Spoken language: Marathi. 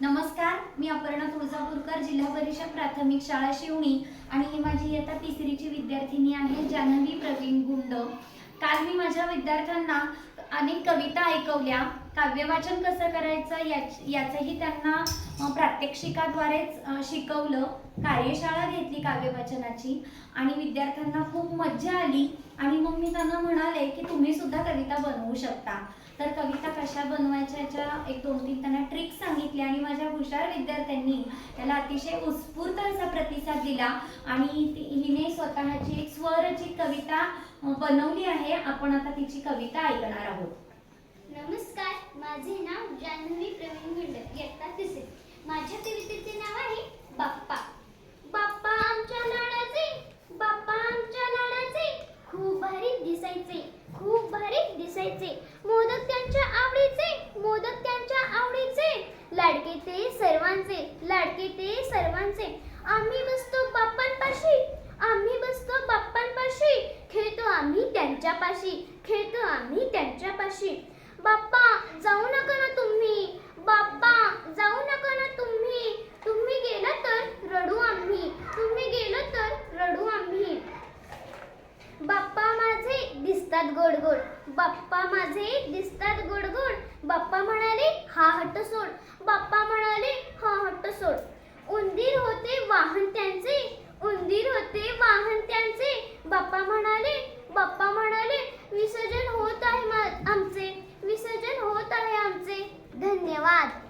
नमस्कार मी अपर्णा तुळजापूरकर जिल्हा परिषद प्राथमिक शाळा शिवणी आणि ही माझी इयत्ता तिसरीची विद्यार्थिनी आहे जानवी प्रवीण गुंड. काल मी माझ्या विद्यार्थ्यांना अनेक कविता ऐकवल्या. काव्यवाचन कसं करायचं याच याचंही त्यांना प्रात्यक्षिकाद्वारेच शिकवलं. कार्यशाळा घेतली काव्यवाचनाची आणि विद्यार्थ्यांना खूप मज्जा आली आणि मग मी त्यांना म्हणाले की तुम्ही सुद्धा कविता बनवू शकता. तर कविता कशा बनवायच्या याच्या एक दोन तीन त्यांना ट्रिक सांगितली हुशार विद्यार्थ्यांनी त्याला अतिशय उत्स्फूर्त असा प्रतिसाद दिला आणि हिने स्वतःची एक स्वरचित कविता बनवली आहे. आपण आता तिची कविता ऐकणार आहोत. नमस्कार. माझे नाव जान्हवी प्रवीण गुंड इयत्ता तिसरी. माझ्या कवितेचे नाव आहे बाप्पा. बाप्पा आमच्या लाडाचे बाप्पा आमच्या लाडाचे. खूप भारी दिसायचे खूप भारी दिसायचे. मोदक त्यांचे आवडीचे मोदक त्यांच्या आवडीचे लाडके ते सर्वांचे लाडके ते सर्वांचे. आम्ही बसतो बाप्पांपाशी आम्ही बसतो बाप्पांपाशी. खेळतो आम्ही त्यांच्यापाशी खेळतो आम्ही त्यांच्यापाशी. बाप्पा जाऊ नका ना तुम्ही. बाप्पा जाऊ नका ना तुम्ही. तुम्ही गेला तर रडू आम्ही. तुम्ही गेलं तर रडू आम्ही. बाप्पा माझे दिसतात गोड गोड बाप्पा माझे दिसतात गोड गोड बाप्पा म्हणाले हा हट्ट सोड. सोड. उंदीर होते वाहन त्यांचे. उंदीर होते वाहन त्यांचे. बाप्पा म्हणाले बाप्पा म्हणाले विसर्जन होत आहे आमचे. विसर्जन होत आहे आमचे. धन्यवाद.